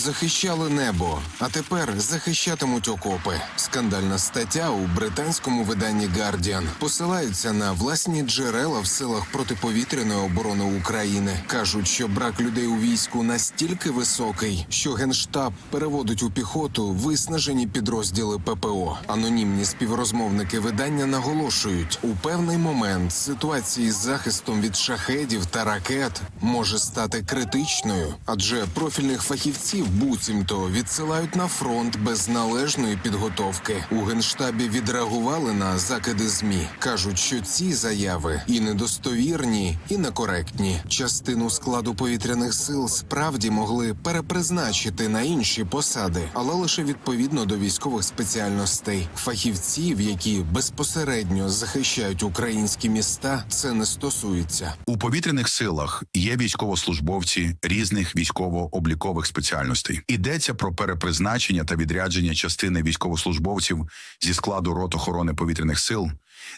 захищали небо, а тепер захищатимуть окопи. Скандальна стаття у британському виданні Guardian посилаються на власні джерела в силах протиповітряної оборони України. кажуть, що брак людей у війську настільки високий, що генштаб переводить у піхоту виснажені підрозділи ППО. Анонімні співрозмовники видання наголошують, у певний момент ситуації з захистом від шахедів та ракет може стати критичною, адже профільних фахівців буцімто відсилають на фронт без належної підготовки. У генштабі відреагували на закиди змі. кажуть, що ці заяви і недостовірні, і некоректні. Частину складу повітряних сил справді могли перепризначити на інші посади, але лише відповідно до військових спеціальностей. Фахівців, які безпосередньо захищають українські міста, це не стосується. У повітряних силах є військовослужбовці різних військово-облікових спеціальностей. Йдеться про перепризначення та відрядження частини військовослужбовців зі складу рот охорони повітряних сил,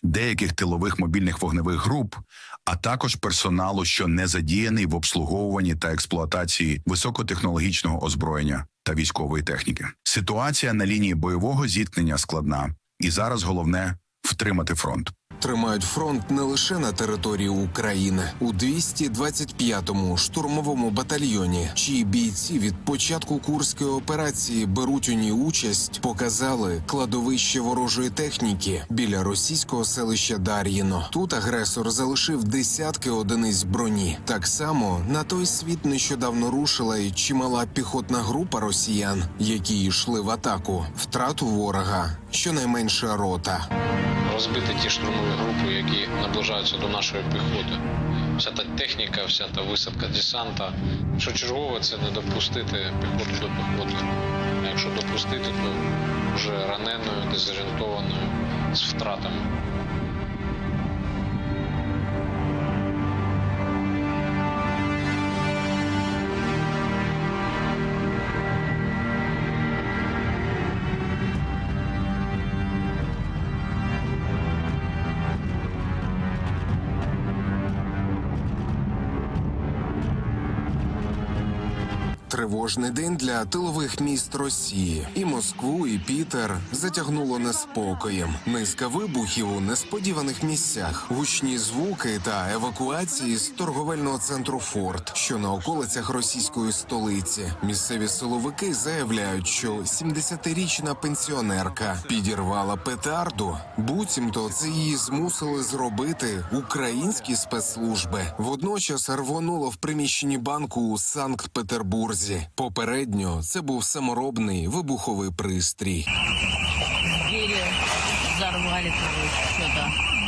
деяких тилових мобільних вогневих груп, а також персоналу, що не задіяний в обслуговуванні та експлуатації високотехнологічного озброєння та військової техніки. Ситуація на лінії бойового зіткнення складна, і зараз головне втримати фронт. Тримають фронт не лише на території України у 225-му штурмовому батальйоні, чиї бійці від початку курської операції беруть у ній участь, показали кладовище ворожої техніки біля російського селища Дар'їно. Тут агресор залишив десятки одиниць броні. Так само на той світ нещодавно рушила і чимала піхотна група росіян, які йшли в атаку. Втрату ворога щонайменше рота. Розбити ті штурмові групи, які наближаються до нашої піхоти. Вся та техніка, вся та висадка десанта. Що чергове, це не допустити піхоту до піхоти. А якщо допустити, то вже раненою, дезорієнтованою, з втратами. Тривожний день для тилових міст Росії. І Москву, і Пітер затягнуло неспокоєм. Низка вибухів у несподіваних місцях, гучні звуки та евакуації з торговельного центру Форт, що на околицях російської столиці. Місцеві силовики заявляють, що 70-річна пенсіонерка підірвала петарду. Буцімто це її змусили зробити українські спецслужби. Водночас рвонуло в приміщенні банку у Санкт-Петербурзі. Попередньо це був саморобний вибуховий пристрій. двери взорвали, коротше, что-то.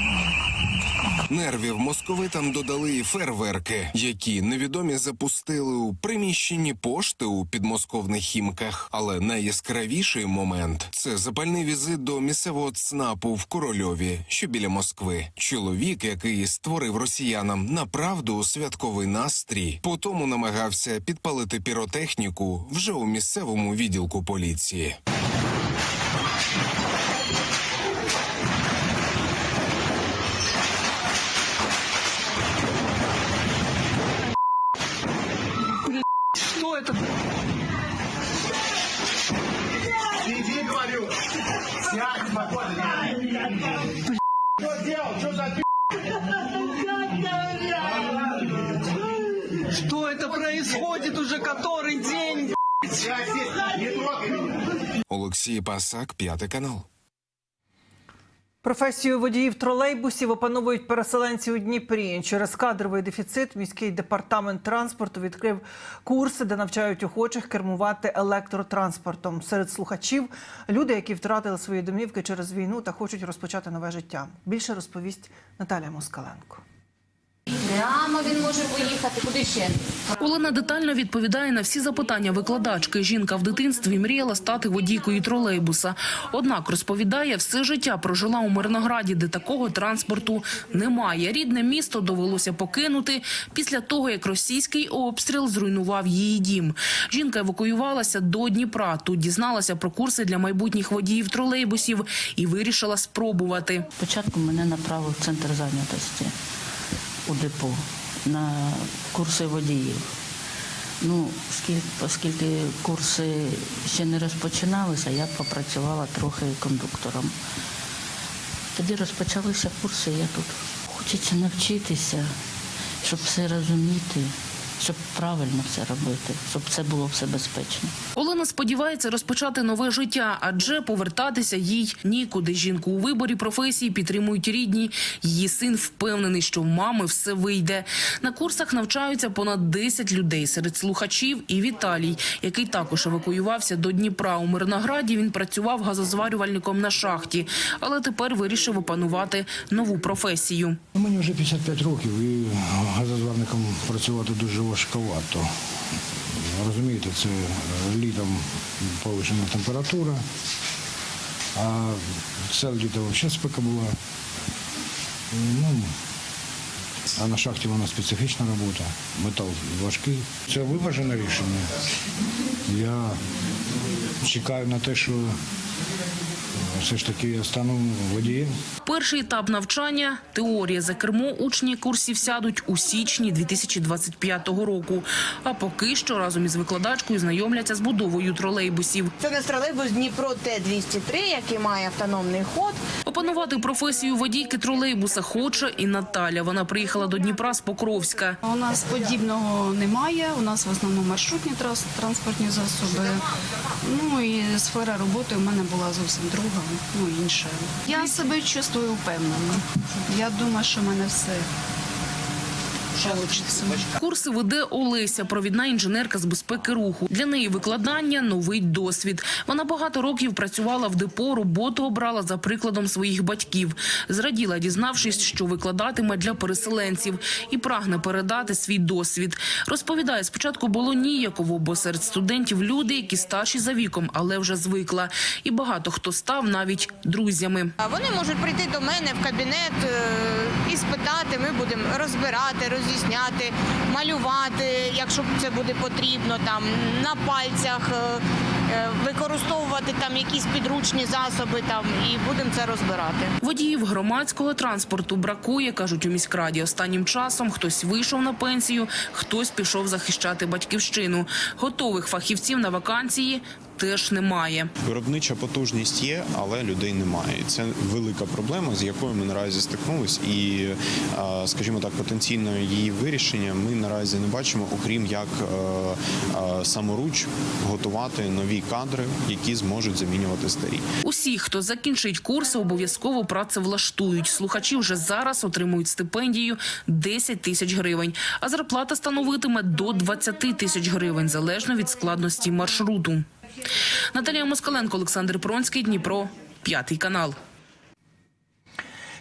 Нервів московитам додали і фейерверки, які невідомі запустили у приміщенні пошти у підмосковних хімках. Але найяскравіший момент це запальний візит до місцевого ЦНАПу в Корольові, що біля Москви. Чоловік, який створив росіянам направду святковий настрій, потому намагався підпалити піротехніку вже у місцевому відділку поліції. Что это? Сиди, говорю. Сядь спокойно. Что делал? Что за Что это происходит уже который день? Олексій Пасак, п'ятий канал. Професію водіїв тролейбусів опановують переселенці у Дніпрі. Через кадровий дефіцит міський департамент транспорту відкрив курси, де навчають охочих кермувати електротранспортом. Серед слухачів люди, які втратили свої домівки через війну та хочуть розпочати нове життя. Більше розповість Наталя Москаленко. Прямо він може поїхати. Куди ще? Олена детально відповідає на всі запитання викладачки. Жінка в дитинстві мріяла стати водійкою тролейбуса. Однак розповідає, все життя прожила у Мирнограді, де такого транспорту немає. Рідне місто довелося покинути після того, як російський обстріл зруйнував її дім. Жінка евакуювалася до Дніпра. Тут дізналася про курси для майбутніх водіїв тролейбусів і вирішила спробувати. Спочатку мене направив в центр зайнятості у депо на курси водіїв. Ну, оскільки курси ще не розпочиналися, я попрацювала трохи кондуктором. Тоді розпочалися курси, я тут. Хочеться навчитися, щоб все розуміти, щоб правильно все робити, щоб це було все безпечно. Олена сподівається розпочати нове життя, адже повертатися їй нікуди. Жінку у виборі професії підтримують рідні. Її син впевнений, що в мами все вийде. На курсах навчаються понад 10 людей серед слухачів і Віталій, який також евакуювався до Дніпра. У Мирнограді він працював газозварювальником на шахті, але тепер вирішив опанувати нову професію. Мені вже 55 років і газозварником працювати дуже важковато. Розумієте, це е, літом повищена температура, а це літо взагалі спека була. Ну, а на шахті вона специфічна робота, метал важкий. Це виважене рішення. Я чекаю на те, що все ж таки я стану водієм. Перший етап навчання – теорія за кермо. Учні курсів сядуть у січні 2025 року. А поки що разом із викладачкою знайомляться з будовою тролейбусів. Це не тролейбус Дніпро Т-203, який має автономний ход. Опанувати професію водійки тролейбуса хоче і Наталя. Вона приїхала до Дніпра з Покровська. У нас подібного немає. У нас в основному маршрутні транспортні засоби. Ну і сфера роботи у мене була зовсім друга, ну інша. Я себе чувствую впевнено. Я думаю, що в мене все вийде. Курси веде Олеся, провідна інженерка з безпеки руху. Для неї викладання – новий досвід. Вона багато років працювала в депо, роботу обрала за прикладом своїх батьків. Зраділа, дізнавшись, що викладатиме для переселенців і прагне передати свій досвід. Розповідає, спочатку було ніяково, бо серед студентів люди, які старші за віком, але вже звикла. І багато хто став навіть друзями. Вони можуть прийти до мене в кабінет е, і спитати. Ми будемо розбирати, роз'ясняти, малювати, якщо це буде потрібно, там на пальцях. е, е, Використовувати там якісь підручні засоби там і будемо це розбирати. Водіїв громадського транспорту бракує, кажуть у міськраді. Останнім часом хтось вийшов на пенсію, хтось пішов захищати батьківщину. Готових фахівців на вакансії теж немає. Виробнича потужність є, але людей немає. Це велика проблема, з якою ми наразі стикнулись, і скажімо так, потенційного її вирішення ми наразі не бачимо, окрім як е, саморуч готувати нові кадри, які зможуть замінювати старі. Усі, хто закінчить курси, обов'язково працевлаштують. Слухачі вже зараз отримують стипендію 10 тисяч гривень, а зарплата становитиме до 20 тисяч гривень, залежно від складності маршруту. Наталія Москаленко, Олександр Пронський, Дніпро, п'ятий канал.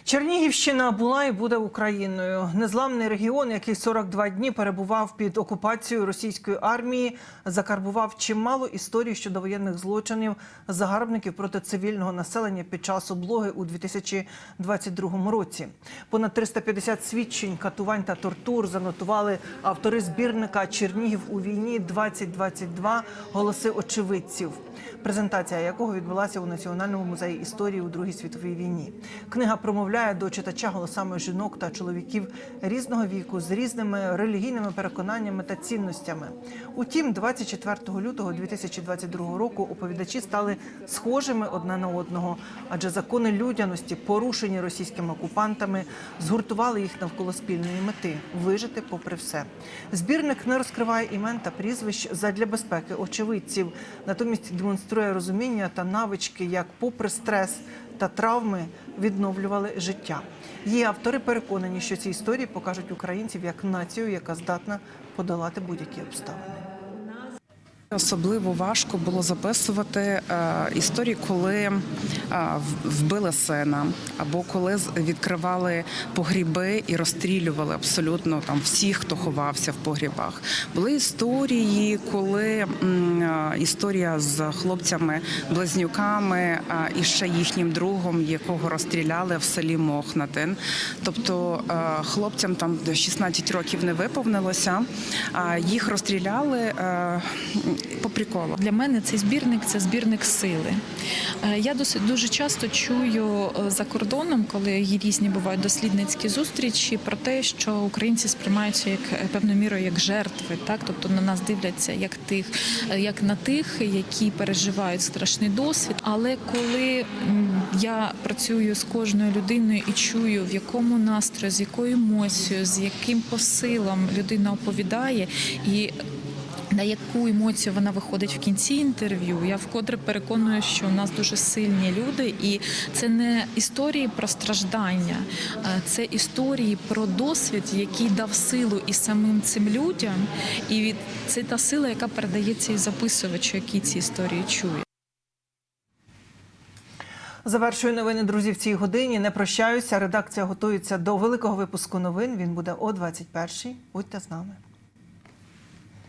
Чернігівщина була і буде Україною. Незламний регіон, який 42 дні перебував під окупацією російської армії, закарбував чимало історій щодо воєнних злочинів загарбників проти цивільного населення під час облоги у 2022 році. Понад 350 свідчень, катувань та тортур занотували автори збірника Чернігів у війні 2022 голоси очевидців. Презентація якого відбулася у Національному музеї історії у Другій світовій війні. Книга промовляє до читача голосами жінок та чоловіків різного віку з різними релігійними переконаннями та цінностями. Утім, 24 лютого 2022 року оповідачі стали схожими одне на одного, адже закони людяності, порушені російськими окупантами, згуртували їх навколо спільної мети вижити попри все. Збірник не розкриває імен та прізвищ задля безпеки очевидців, натомість демонструє розуміння та навички, як попри стрес та травми відновлювали життя. Її автори переконані, що ці історії покажуть українців як націю, яка здатна подолати будь-які обставини. Особливо важко було записувати е, історії, коли е, вбили сина, або коли відкривали погріби і розстрілювали абсолютно там всіх, хто ховався в погрібах. Були історії, коли е, історія з хлопцями-близнюками і ще їхнім другом, якого розстріляли в селі Мохнатин. Тобто хлопцям там 16 років не виповнилося, а їх розстріляли. По приколу. Для мене цей збірник це збірник сили. Е, Я досить дуже часто чую е, за кордоном, коли є різні бувають дослідницькі зустрічі, про те, що українці сприймаються як е, певною мірою як жертви, так тобто на нас дивляться як тих, як на тих, які переживають страшний досвід. Але коли я працюю з кожною людиною і чую, в якому настрої, з якою емоцією, з яким посилом людина оповідає і на яку емоцію вона виходить в кінці інтерв'ю. Я вкотре переконую, що у нас дуже сильні люди, і це не історії про страждання, це історії про досвід, який дав силу і самим цим людям, і це та сила, яка передається і записувачу, який ці історії чує. Завершую новини, друзі, в цій годині. Не прощаюся. Редакція готується до великого випуску новин. Він буде о 21-й. Будьте з нами.